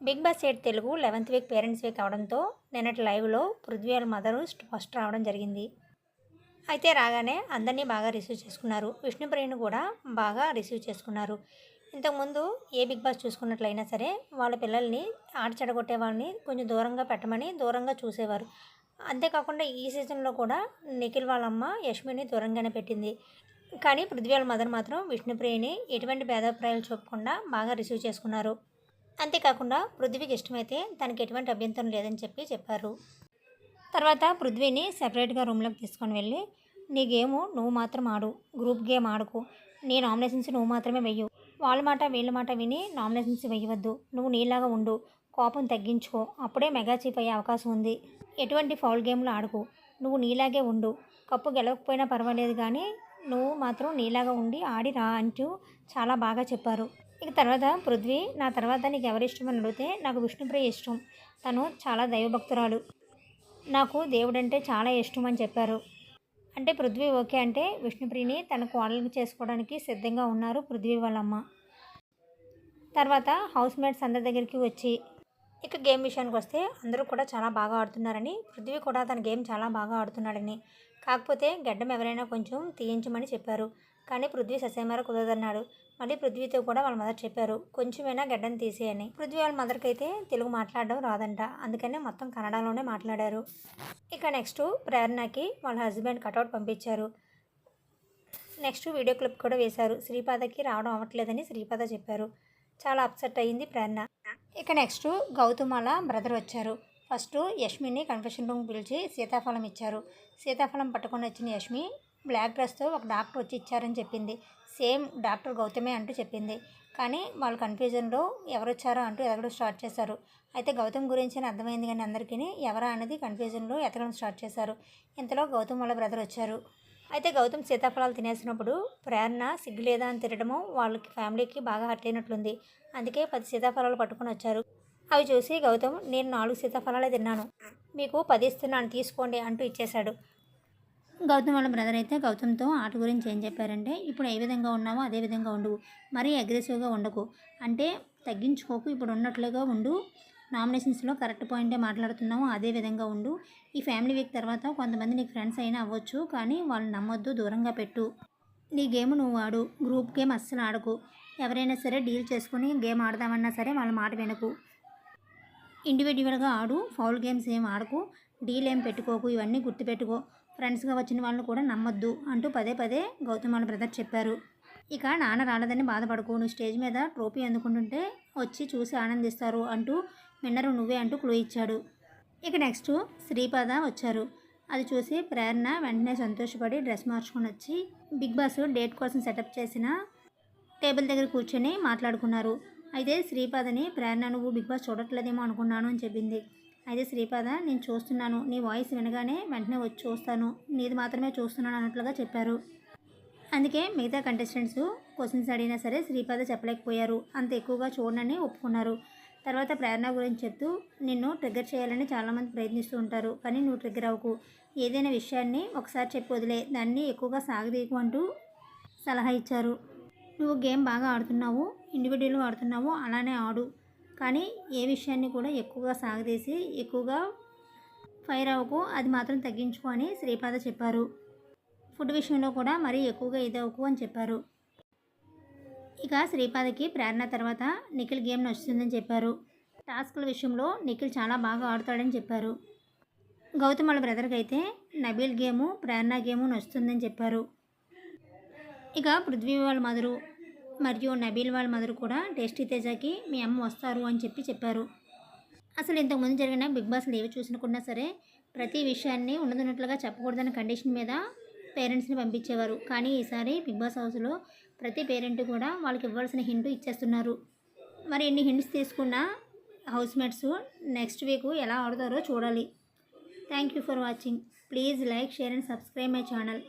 Big Boss eight Telugu eleventh week parents week అవడంతో నిన్నటి లైవ్లో పృథ్వీ వాళ్ళ మదరు ఫస్ట్ రావడం జరిగింది. అయితే రాగానే అందరినీ బాగా రిసీవ్ చేసుకున్నారు. విష్ణుప్రియను కూడా బాగా రిసీవ్ చేసుకున్నారు. ఇంతకుముందు ఏ బిగ్ బాస్ చూసుకున్నట్లయినా సరే వాళ్ళ పిల్లల్ని ఆట చెడగొట్టే వాళ్ళని కొంచెం దూరంగా పెట్టమని దూరంగా చూసేవారు. అంతేకాకుండా ఈ సీజన్లో కూడా నిఖిల్ వాళ్ళ అమ్మ యష్మిని దూరంగానే పెట్టింది. కానీ పృథ్వీ వాళ్ళ మదర్ మాత్రం విష్ణుప్రియని ఎటువంటి భేదాభిప్రాయాలు చూపకుండా బాగా రిసీవ్ చేసుకున్నారు. అంతేకాకుండా పృథ్వీకి ఇష్టమైతే తనకి ఎటువంటి అభ్యంతరం లేదని చెప్పి చెప్పారు. తర్వాత పృథ్వీని సెపరేట్గా రూమ్లోకి తీసుకొని వెళ్ళి నీ గేము నువ్వు మాత్రం ఆడు గ్రూప్ గేమ్ ఆడుకు. నీ నామినేషన్స్ నువ్వు మాత్రమే వెయ్యు. వాళ్ళ మాట వీళ్ళ మాట విని నామినేషన్స్ వెయ్యవద్దు. నువ్వు నీలాగా ఉండు కోపం తగ్గించుకో. అప్పుడే మెగా చీప్ అయ్యే అవకాశం ఉంది. ఎటువంటి ఫౌల్ గేమ్లు ఆడుకు. నువ్వు నీలాగే ఉండు. కప్పు గెలవకపోయినా పర్వాలేదు కానీ నువ్వు మాత్రం నీలాగా ఉండి ఆడి రా అంటూ చాలా బాగా చెప్పారు. ఇక తర్వాత పృథ్వీ నా తర్వాత నీకు ఎవరి ఇష్టం అని అడిగితే నాకు విష్ణుప్రియ ఇష్టం. తను చాలా దైవభక్తురాలు. నాకు దేవుడంటే చాలా ఇష్టం అని చెప్పారు. అంటే పృథ్వీ ఓకే అంటే విష్ణుప్రియని తన కోడలు చేసుకోవడానికి సిద్ధంగా ఉన్నారు పృథ్వీ వాళ్ళమ్మ. తర్వాత హౌస్ మేట్స్ అందరి దగ్గరికి వచ్చి ఇక గేమ్ విషయానికి వస్తే అందరూ కూడా చాలా బాగా ఆడుతున్నారని పృథ్వీ కూడా తన గేమ్ చాలా బాగా ఆడుతున్నాడని. కాకపోతే గడ్డం ఎవరైనా కొంచెం తీయించమని చెప్పారు. కానీ పృథ్వీ ససేమర కుదరదన్నాడు. మళ్ళీ పృథ్వీతో కూడా వాళ్ళ మదర్ చెప్పారు. కొంచెమైనా గడ్డను తీసేయని పృథ్వీ వాళ్ళ మదర్కి అయితే తెలుగు మాట్లాడడం రాదంట. అందుకనే మొత్తం కన్నడలోనే మాట్లాడారు. ఇక నెక్స్ట్ ప్రేరణకి వాళ్ళ హస్బెండ్ కటౌట్ పంపించారు. నెక్స్ట్ వీడియో క్లిప్ కూడా వేశారు. శ్రీపాదకి రావడం అవ్వట్లేదని శ్రీపాద చెప్పారు. చాలా అప్సెట్ అయ్యింది ప్రేరణ. ఇక నెక్స్ట్ గౌతమ్ వాళ్ళ బ్రదర్ వచ్చారు. ఫస్ట్ యష్మిని కన్ఫెషన్ రూమ్ పిలిచి సీతాఫలం ఇచ్చారు. సీతాఫలం పట్టుకొని వచ్చిన యష్మి బ్లాక్ డ్రెస్తో ఒక డాక్టర్ వచ్చి ఇచ్చారని చెప్పింది. సేమ్ డాక్టర్ గౌతమే అంటూ చెప్పింది. కానీ వాళ్ళు కన్ఫ్యూజన్లో ఎవరు వచ్చారో అంటూ ఎదగడం స్టార్ట్ చేశారు. అయితే గౌతమ్ గురించి అర్థమైంది కానీ అందరికీ ఎవరా అనేది కన్ఫ్యూజన్లో ఎతకడం స్టార్ట్ చేశారు. ఇంతలో గౌతమ్ వాళ్ళ బ్రదర్ వచ్చారు. అయితే గౌతమ్ సీతాఫలాలు తినేసినప్పుడు ప్రేరణ సిగ్గు లేదా అని తినడము వాళ్ళకి ఫ్యామిలీకి బాగా హర్ట్ అయినట్లుంది. అందుకే పది సీతాఫలాలు పట్టుకొని వచ్చారు. అవి చూసి గౌతమ్ నేను నాలుగు సీతాఫలాలే తిన్నాను. మీకు పది ఇస్తున్నాను తీసుకోండి అంటూ ఇచ్చేశాడు. గౌతమ్ వాళ్ళ బ్రదర్ అయితే గౌతమ్తో ఆట గురించి ఏం చెప్పారంటే ఇప్పుడు ఏ విధంగా ఉన్నావో అదే విధంగా ఉండు. మరీ అగ్రెసివ్గా ఉండకు. అంటే తగ్గించుకోకు. ఇప్పుడు ఉన్నట్లుగా ఉండు. నామినేషన్స్లో కరెక్ట్ పాయింటే మాట్లాడుతున్నావు. అదే విధంగా ఉండు. ఈ ఫ్యామిలీ వీక్ తర్వాత కొంతమంది నీకు ఫ్రెండ్స్ అయినా అవ్వచ్చు. కానీ వాళ్ళని నమ్మొద్దు. దూరంగా పెట్టు. నీ గేమ్ నువ్వు ఆడు. గ్రూప్ గేమ్ అస్సలు ఆడకు. ఎవరైనా సరే డీల్ చేసుకుని గేమ్ ఆడదామన్నా సరే వాళ్ళ మాట వినకు. ఇండివిజువల్గా ఆడు. ఫౌల్ గేమ్స్ ఏం ఆడకు. డీల్ ఏం పెట్టుకోకు. ఇవన్నీ గుర్తుపెట్టుకో. ఫ్రెండ్స్గా వచ్చిన వాళ్ళని కూడా నమ్మొద్దు అంటూ పదే పదే గౌతమ్ వాళ్ళ బ్రదర్ చెప్పారు. ఇక నాన్న రాలేదని బాధపడకు నువ్వు స్టేజ్ మీద ట్రోఫీ అందుకుంటుంటే వచ్చి చూసి ఆనందిస్తారు అంటూ విన్నరు నువ్వే అంటూ క్లూ ఇచ్చాడు. ఇక నెక్స్ట్ శ్రీపాద వచ్చారు. అది చూసి ప్రేరణ వెంటనే సంతోషపడి డ్రెస్ మార్చుకొని వచ్చి బిగ్ బాస్ డేట్ కోసం సెటప్ చేసిన టేబుల్ దగ్గర కూర్చొని మాట్లాడుకున్నారు. అయితే శ్రీపాదని ప్రేరణ నువ్వు బిగ్ బాస్ చూడట్లేదేమో అనుకున్నాను అని చెప్పింది. అయితే శ్రీపాద నేను చూస్తున్నాను. నీ వాయిస్ వినగానే వెంటనే వచ్చి చూస్తాను. నీది మాత్రమే చూస్తున్నాను అన్నట్లుగా చెప్పారు. అందుకే మిగతా కంటెస్టెంట్స్ క్వశ్చన్స్ అడిగినా సరే శ్రీపాద చెప్పలేకపోయారు. అంత ఎక్కువగా చూడనని ఒప్పుకున్నారు. తర్వాత ప్రేరణ గురించి చెప్తూ నిన్ను ట్రిగ్గర్ చేయాలని చాలామంది ప్రయత్నిస్తూ ఉంటారు కానీ నువ్వు ట్రిగ్గర్ అవ్వకు. ఏదైనా విషయాన్ని ఒకసారి చెప్పి వదిలే. దాన్ని ఎక్కువగా సాగదీయకు అంటూ సలహా ఇచ్చారు. నువ్వు గేమ్ బాగా ఆడుతున్నావు ఇండివిజువల్గా ఆడుతున్నావు అలానే ఆడు. కానీ ఏ విషయాన్ని కూడా ఎక్కువగా సాగదీసి ఎక్కువగా ఫైర్ అవ్వకు అది మాత్రం తగ్గించుకో అని శ్రీపాద చెప్పారు. ఫుడ్ విషయంలో కూడా మరీ ఎక్కువగా ఇదవ్వకు అని చెప్పారు. ఇక శ్రీపాదకి ప్రేరణ తర్వాత నిఖిల్ గేమ్ నచ్చుతుందని చెప్పారు. టాస్క్ల విషయంలో నిఖిల్ చాలా బాగా ఆడుతాడని చెప్పారు. గౌతమ్ వాళ్ళ బ్రదర్కి అయితే నబీల్ గేము ప్రేరణ గేము నచ్చుతుందని చెప్పారు. ఇక పృథ్వీ వాళ్ళ మధురు మరియు నబీల్ వాళ్ళ మదర్ కూడా టేస్టీ తేజకి మీ అమ్మ వస్తారు అని చెప్పి చెప్పారు. అసలు ఇంతకుముందు జరిగిన బిగ్ బాస్లు ఏవి చూసినకున్నా సరే ప్రతి విషయాన్ని ఉన్నదన్నట్లుగా చెప్పకూడదన్న కండిషన్ మీద పేరెంట్స్ని పంపించేవారు. కానీ ఈసారి బిగ్ బాస్ హౌస్లో ప్రతి పేరెంట్ కూడా వాళ్ళకి ఇవ్వాల్సిన హింట్ ఇచ్చేస్తున్నారు. మరి ఎన్ని హింట్స్ తీసుకున్న హౌస్మేట్స్ నెక్స్ట్ వీక్ ఎలా ఆడతారో చూడాలి. Thank you for watching. Please like share and subscribe my channel.